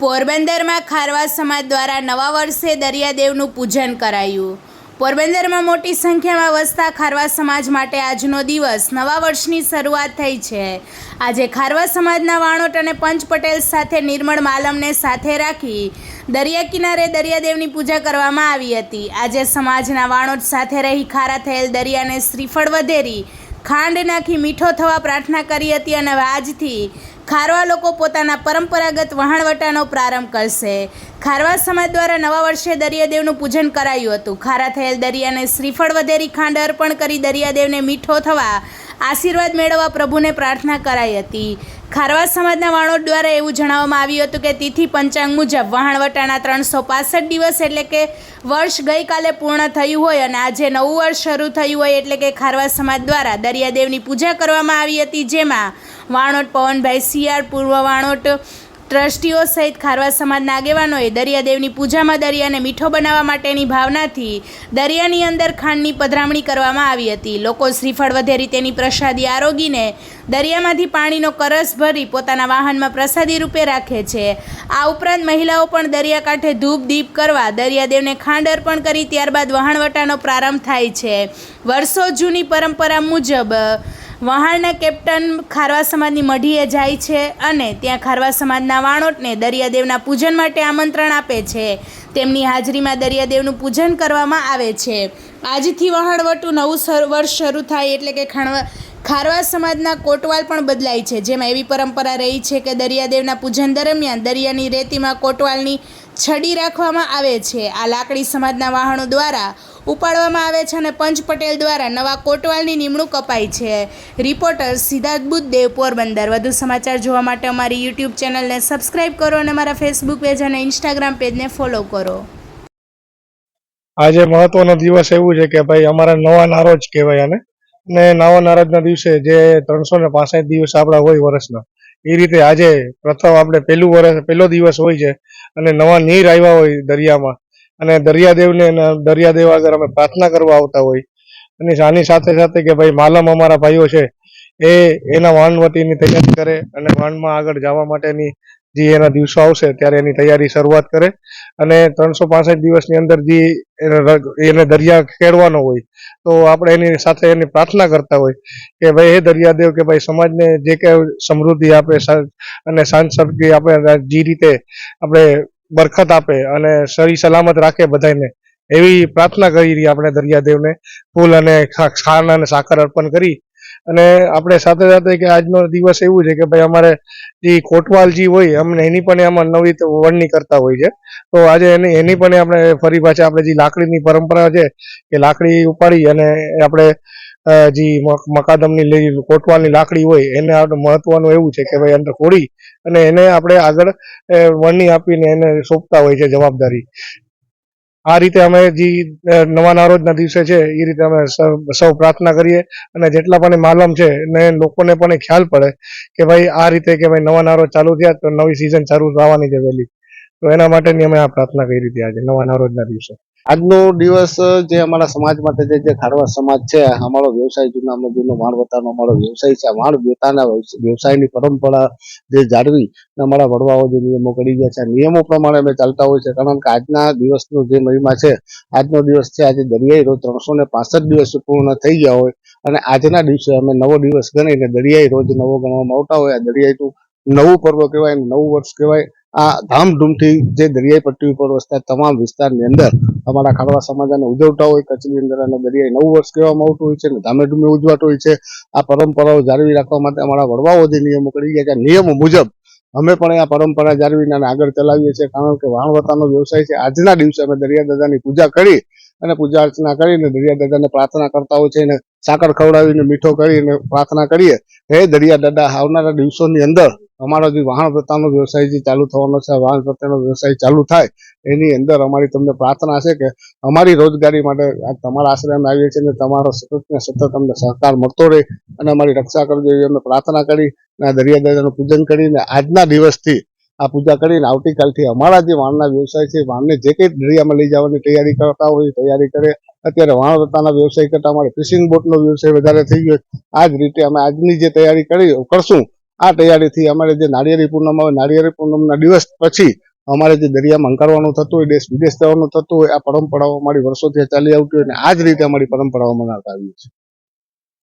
પોરબંદરમાં ખારવા સમાજ દ્વારા નવા વર્ષે દરિયાદેવનું પૂજન કરાયું. પોરબંદરમાં મોટી સંખ્યામાં વસતા ખારવા સમાજ માટે આજનો દિવસ નવા વર્ષની શરૂઆત થઈ છે. આજે ખારવા સમાજના વાણોટ અને પંચ પટેલ સાથે નિર્મળ માલમને સાથે રાખી દરિયા કિનારે દરિયાદેવની પૂજા કરવામાં આવી હતી. આજે સમાજના વાણોટ સાથે રહી ખારા થયેલ દરિયાને શ્રીફળ વધેરી ખાંડ નાખી મીઠો થવા પ્રાર્થના કરી હતી અને આજથી ખારવા લોકો પોતાના પરંપરાગત વહાણવટાનો પ્રારંભ કરશે. ખારવા સમાજ દ્વારા નવા વર્ષે દરિયાદેવનું પૂજન કરાયું હતું. ખારા થયેલ દરિયાને શ્રીફળ વધેરી ખાંડ અર્પણ કરી દરિયાદેવને મીઠો થવા આશીર્વાદ મેળવવા પ્રભુને પ્રાર્થના કરાઈ હતી. ખારવા સમાજના વાણોટ દ્વારા એવું જણાવવામાં આવ્યું હતું કે તિથિ પંચાંગ મુજબ વહાણવટાના ત્રણસો પાસઠ દિવસ એટલે કે વર્ષ ગઈકાલે પૂર્ણ થયું હોય અને આજે નવું વર્ષ શરૂ થયું હોય એટલે કે ખારવા સમાજ દ્વારા દરિયાદેવની પૂજા કરવામાં આવી હતી, જેમાં વાણોટ પવનભાઈ સિયાર પૂર્વ વાણોટ ટ્રસ્ટીઓ સહિત ખારવા સમાજના આગેવાનોએ દરિયાદેવની પૂજામાં દરિયાને મીઠો બનાવવા માટેની ભાવનાથી દરિયાની અંદર ખાંડની પધરામણી કરવામાં આવી હતી. લોકો શ્રીફળ વધેરી તેની પ્રસાદી આરોગીને દરિયામાંથી પાણીનો કરસ ભરી પોતાના વાહનમાં પ્રસાદી રૂપે રાખે છે. આ ઉપરાંત મહિલાઓ પણ દરિયાકાંઠે ધૂપ દીપ કરવા દરિયાદેવને ખાંડ અર્પણ કરી ત્યારબાદ વહાણવટાનો પ્રારંભ થાય છે. વર્ષો જૂની પરંપરા મુજબ વહાણના કેપ્ટન ખારવા સમાજની મઢીએ જાય છે અને ત્યાં ખારવા સમાજના વાણોટને દરિયાદેવના પૂજન માટે આમંત્રણ આપે છે. તેમની હાજરીમાં દરિયાદેવનું પૂજન કરવામાં આવે છે. આજથી વહાણવટું નવું વર્ષ શરૂ થાય એટલે કે ખાણવા, ખારવા સમાજના કોટવાલ પણ બદલાય છે. જેમાં એવી પરંપરા રહી છે કે દરિયાદેવના પૂજન દરમિયાન દરિયાની રેતીમાં કોટવાલની છડી રાખવામાં આવે છે. આ લાકડી સમાજના વાહનો દ્વારા ઉપાડવામાં આવે છે અને પંચ પટેલ દ્વારા નવા કોટવાલની નિમણૂક અપાઈ છે. રિપોર્ટર સિદ્ધાર્થ બુદ્ધદેવ, પોરબંદર. વધુ સમાચાર જોવા માટે અમારી યુટ્યુબ ચેનલને સબસ્ક્રાઇબ કરો અને મારા ફેસબુક પેજ અને ઇન્સ્ટાગ્રામ પેજને ફોલો કરો. આજે મહત્વનો દિવસ એવું છે કે ભાઈ અમારા નવા નારોજ કહેવાય અને ને નવા નારોજના દિવસે જે ત્રણસો ને પાસઠ દિવસ આપણા હોય વર્ષના. એ રીતે આજે પ્રથમ આપણે પહેલું વર્ષ, પહેલો દિવસ હોય છે અને નવા નીર આવ્યા હોય દરિયામાં. અને દરિયાદેવને દરિયાદેવ આગળ અમે પ્રાર્થના કરવા આવતા હોય. અને આની સાથે સાથે કે ભાઈ માલમ અમારા ભાઈઓ છે, એ એના વાણવટીની તૈયારી કરે અને વાણમાં આગળ જવા માટેની જે એના દિવસો આવશે ત્યારે એની તૈયારી શરૂઆત કરે. અને ત્રણસો પાસઠ દિવસની અંદર જે એને દરિયા ખેડવાનો હોય, તો આપણે એની સાથે એની પ્રાર્થના કરતા હોય કે ભાઈ હે દરિયાદેવ કે ભાઈ સમાજને જે કે સમૃદ્ધિ આપે અને શાંત શક્તિ આપે જે રીતે આપણે બરકત આપે અને સહી સલામત રાખે બધાને એવી પ્રાર્થના કરી રહી આપણે દરિયાદેવને. ફૂલ અને ખાન અને સાકર અર્પણ કરી. અને આપણે સાથે સાથે કે આજનો દિવસ એવું છે કે ભાઈ અમારે જે કોટવાલજી હોય, અમને એની પણ આમાં નવી વણણી કરતા હોય છે. તો આજે એની એની પણ આપણે ફરી પાછા આપણે જે લાકડીની પરંપરા છે, કે લાકડી ઉપાડી અને આપણે જે મકાદમની લે- કોટવાલની લાકડી હોય એને મહત્વનું એવું છે કે ભાઈ અંદર ખોડી અને એને આપણે આગળ અ, વરણી આપીને એને સોંપતા હોય છે જવાબદારી. આ રીતે અમે જે નવા નારોજના દિવસે છે એ રીતે અમે સૌ સૌ પ્રાર્થના કરીએ અને જેટલા પણ માલમ છે ને લોકોને પણ ખ્યાલ પડે કે ભાઈ આ રીતે કે ભાઈ નવા નારોજ ચાલુ થયા તો નવી સિઝન ચાલુ થવાની છે વહેલી. તો એના માટેની અમે આ પ્રાર્થના કરી હતી આજે નવા નારોજના દિવસે. આજનો દિવસ જે અમારા સમાજ માટે જે જે ખારવા સમાજ છે, અમારો વ્યવસાય જૂનામાં જૂનો વાણવતાનો અમારો વ્યવસાય છે. વાણ વેતાના વ્યવસાયની પરંપરા જે જાળવી અમારા વડવાઓ જે નિયમો કરી ગયા છે. નિયમો પ્રમાણે અમે ચાલતા હોય છે. કારણ કે આજના દિવસનો જે મહિમા છે, આજનો દિવસ છે, આજે દરિયાઈ રોજ ત્રણસો ને પાસઠ દિવસ પૂર્ણ થઈ ગયા હોય અને આજના દિવસે અમે નવો દિવસ ગણીને દરિયાઈ રોજ નવો ગણવામાં આવતા હોય. આ દરિયાઈ નવું પર્વ કહેવાય નવું વર્ષ કહેવાય. આ ધામધૂમથી જે દરિયાઈ પટ્ટી ઉપર વસતા તમામ વિસ્તારની અંદર અમારા ખારવા સમાજ આને ઉજવતા હોય કચ્છની અંદર અને દરિયાઈ નવું વર્ષ કહેવામાં આવતું હોય છે અને ધામે ધૂમે ઉજવાતું હોય છે. આ પરંપરાઓ જાળવી રાખવા માટે અમારા વડવાઓ જે નિયમો કરી ગયા છે નિયમો મુજબ અમે પણ આ પરંપરા જાળવીને આગળ ચલાવીએ છીએ. કારણ કે વાણવતાનો વ્યવસાય છે. આજના દિવસે અમે દરિયા દાદાની પૂજા કરી અને પૂજા અર્ચના કરીને દરિયા દાદાને પ્રાર્થના કરતા હોય છે અને સાકર ખવડાવીને મીઠો કરીને પ્રાર્થના કરીએ. હે દરિયા દાદા, આવનારા દિવસોની અંદર અમારો જે વાહન પ્રતાનો વ્યવસાય જે ચાલુ થવાનો છે વાહન પ્રત્યેનો વ્યવસાય ચાલુ થાય, એની અંદર અમારી તમને પ્રાર્થના છે કે અમારી રોજગારી માટે તમારા આશ્રયમાં આવીએ છીએ અને તમારો સતત સતત અમને સહકાર મળતો રહે અને અમારી રક્ષા કરજો એવી અમે પ્રાર્થના કરી અને દરિયા દાદાનું પૂજન કરીને આજના દિવસથી આ પૂજા કરીને આવતીકાલથી અમારા જે વાણના વ્યવસાય છે વાણને જે કંઈ દરિયામાં લઈ જવાની તૈયારી કરતા હોય તૈયારી કરે. અત્યારે વાણ વ્યવસાય કરતા અમારે ફિશિંગ બોટનો વ્યવસાય વધારે થઈ ગયો. આ જ રીતે અમે આજની જે તૈયારી કરી કરશું, આ તૈયારીથી અમારે જે નાળિયેરી પૂનમ આવે નાળિયેરી પૂનમના દિવસ પછી અમારે જે દરિયામાં અંકારવાનું થતું હોય, દેશ વિદેશ જવાનું થતું હોય, આ પરંપરાઓ અમારી વર્ષોથી ચાલી આવતી હોય અને આ જ રીતે અમારી પરંપરાઓ મનાવતા આવીએ છીએ